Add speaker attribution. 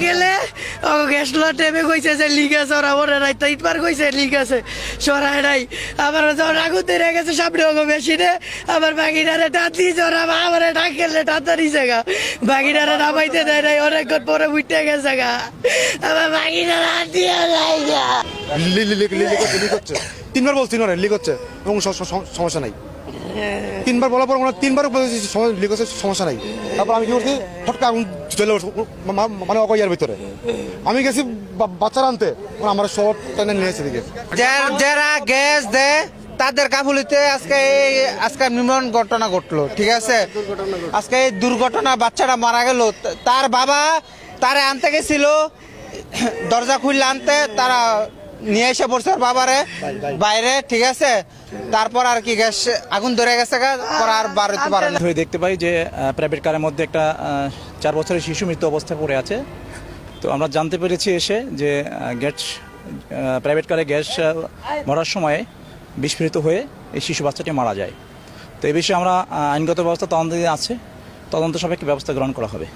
Speaker 1: গেলে গ্যাসলা টেপে কইছে যে লিক আছে ওরা নাই তো ইটবার লিক আছে সরাই নাই আবার যখন আগুন ধরে গেছে সামনে ওগো মেশিনে আবার বাগিনারে টান দিয়েছে ওরা নামাইতে দেয় নাই অনেকক্ষণ পরে উঠতে গেছে গা আবার বাগিনারে হাত দিয়ে যায় গা
Speaker 2: লি- লি- লি- লিক হচ্ছে লিক হচ্ছে তিনবার বলছি লিক হচ্ছে এবং সমস্যা নাই তিনবার বলার পর ওনার তিনবার হচ্ছে সমস্যা নাই। তারপর আমি কি করছি? ফটকা আগুন মা- মানে অকয়ার ভিতরে। আমি গেছি বাচ্চারা আনতে আমার সব টেনে নিয়ে দিকে।
Speaker 3: যারা গ্যাস দেয় তাদের কাফুলিতে আজকে এই আজকে নির্মম ঘটনা ঘটলো, ঠিক আছে? আজকে এই দুর্ঘটনা, বাচ্চাটা মারা গেল। তার বাবা তারে আনতে গেছিল, দরজা খুললে আনতে, তারা নিয়ে এসে পড়ছে ওর বাবারে। বাইরে ঠিক আছে? তারপর আর কি গ্যাস আগুন ধরে গেছে পর আর বার হতে পারে না।
Speaker 4: হয়ে দেখতে পাই যে প্রাইভেট কারের মধ্যে একটা চার বছরের শিশু মৃত্যু অবস্থায় পড়ে আছে। তো আমরা জানতে পেরেছি এসে যে গ্যাস প্রাইভেট কারে গ্যাস ভরার সময় বিস্ফোরিত হয়ে এই শিশু বাচ্চাটি মারা যায়। তো এই বিষয়ে আমরা আইনগত ব্যবস্থা তদন্ত আছে। তদন্ত সাপেক্ষে ব্যবস্থা গ্রহণ করা হবে।